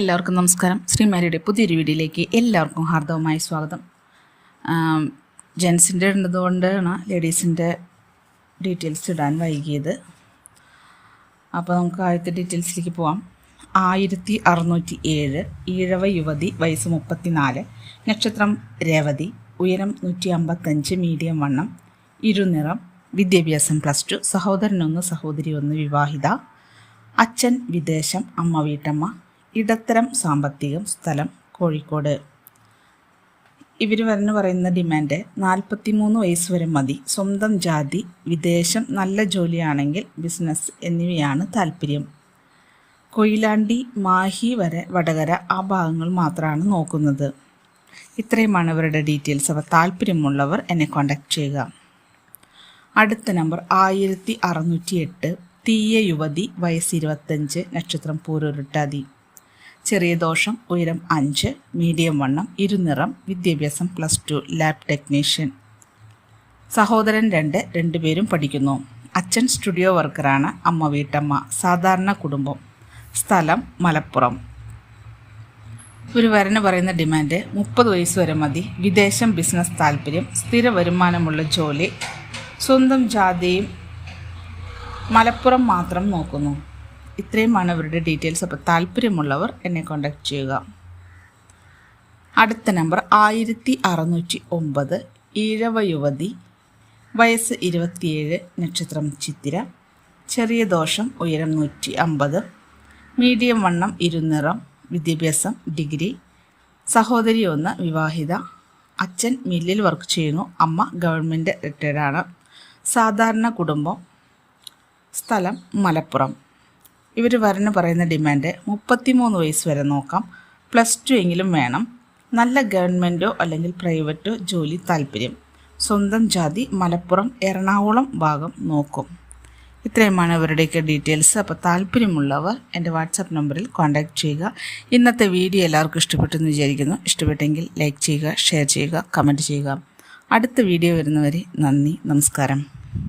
എല്ലാവർക്കും നമസ്കാരം. ശ്രീമാരിയുടെ പുതിയൊരു വീഡിയോയിലേക്ക് എല്ലാവർക്കും ഹാർദവമായ സ്വാഗതം. ജെൻസിന്റെ ഉള്ളതുകൊണ്ടാണ് ലേഡീസിന്റെ ഡീറ്റെയിൽസ് ഇടാൻ വൈകിയത്. അപ്പോൾ നമുക്ക് ആദ്യത്തെ ഡീറ്റെയിൽസിലേക്ക് പോവാം. ആയിരത്തി അറുന്നൂറ്റി ഏഴ് ഈഴവ യുവതി വയസ്സ് മുപ്പത്തിനാല് നക്ഷത്രം രേവതി ഉയരം നൂറ്റി അമ്പത്തഞ്ച് മീഡിയം വണ്ണം ഇരുനിറം വിദ്യാഭ്യാസം പ്ലസ് ടു സഹോദരനൊന്ന് സഹോദരി ഒന്ന് വിവാഹിത അച്ഛൻ വിദേശം അമ്മ വീട്ടമ്മ ഇടത്തരം സാമ്പത്തികം സ്ഥലം കോഴിക്കോട്. ഇവർ വരെന്ന് പറയുന്ന ഡിമാൻഡ് നാൽപ്പത്തി മൂന്ന് വയസ്സ് വരെ മതി. സ്വന്തം ജാതി വിദേശം നല്ല ജോലിയാണെങ്കിൽ ബിസിനസ് എന്നിവയാണ് താല്പര്യം. കൊയിലാണ്ടി മാഹി വരെ വടകര ആ ഭാഗങ്ങൾ മാത്രമാണ് നോക്കുന്നത്. ഇത്രയുമാണ് ഇവരുടെ ഡീറ്റെയിൽസ്. അപ്പോൾ താല്പര്യമുള്ളവർ എന്നെ കോൺടാക്ട് ചെയ്യുക. അടുത്ത നമ്പർ ആയിരത്തി അറുന്നൂറ്റി എട്ട് തീയ യുവതി വയസ്സ് ഇരുപത്തഞ്ച് നക്ഷത്രം പൂരൊരുട്ടാതി. ചെറിയ ദോഷം ഉയരം അഞ്ച് മീഡിയം വണ്ണം ഇരുനിറം വിദ്യാഭ്യാസം പ്ലസ് ടു ലാബ് ടെക്നീഷ്യൻ സഹോദരൻ രണ്ട് രണ്ടുപേരും പഠിക്കുന്നു. അച്ഛൻ സ്റ്റുഡിയോ വർക്കറാണ് അമ്മ വീട്ടമ്മ സാധാരണ കുടുംബം. സ്ഥലം മലപ്പുറം. ഒരു വരന് പറയുന്ന ഡിമാൻഡ് മുപ്പത് വയസ്സ് വരെ മതി വിദേശം ബിസിനസ് താല്പര്യം സ്ഥിര വരുമാനമുള്ള ജോലി സ്വന്തം ജാതിയും മലപ്പുറം മാത്രം നോക്കുന്നു. ഇത്രയുമാണ് ഇവരുടെ ഡീറ്റെയിൽസ്. അപ്പോൾ താല്പര്യമുള്ളവർ എന്നെ കോൺടാക്ട് ചെയ്യുക. അടുത്ത നമ്പർ ആയിരത്തി അറുന്നൂറ്റി ഒമ്പത് ഈഴവ യുവതി വയസ്സ് ഇരുപത്തിയേഴ് നക്ഷത്രം ചിത്തിര ചെറിയ ദോഷം ഉയരം നൂറ്റി അമ്പത് മീഡിയം വണ്ണം ഇരുനിറം വിദ്യാഭ്യാസം ഡിഗ്രി സഹോദരി ഒന്ന് വിവാഹിത അച്ഛൻ മില്ലിൽ വർക്ക് ചെയ്യുന്നു അമ്മ ഗവൺമെന്റ് റിട്ടയർഡാണ്. സാധാരണ കുടുംബം സ്ഥലം മലപ്പുറം. ഇവർ വരന് പറയുന്ന ഡിമാൻഡ് മുപ്പത്തിമൂന്ന് വയസ്സ് വരെ നോക്കാം. പ്ലസ് ടു എങ്കിലും വേണം. നല്ല ഗവൺമെന്റോ അല്ലെങ്കിൽ പ്രൈവറ്റോ ജോലി താല്പര്യം. സ്വന്തം ജാതി മലപ്പുറം എറണാകുളം ഭാഗം നോക്കും. ഇത്രയുമാണ് ഇവരുടെയൊക്കെ ഡീറ്റെയിൽസ്. അപ്പോൾ താല്പര്യമുള്ളവർ എന്റെ വാട്സാപ്പ് നമ്പറിൽ കോൺടാക്ട് ചെയ്യുക. ഇന്നത്തെ വീഡിയോ എല്ലാവർക്കും ഇഷ്ടപ്പെട്ടു എന്ന് വിചാരിക്കുന്നു. ഇഷ്ടപ്പെട്ടെങ്കിൽ ലൈക്ക് ചെയ്യുക ഷെയർ ചെയ്യുക കമന്റ് ചെയ്യുക. അടുത്ത വീഡിയോ വരുന്നവരെ നന്ദി നമസ്കാരം.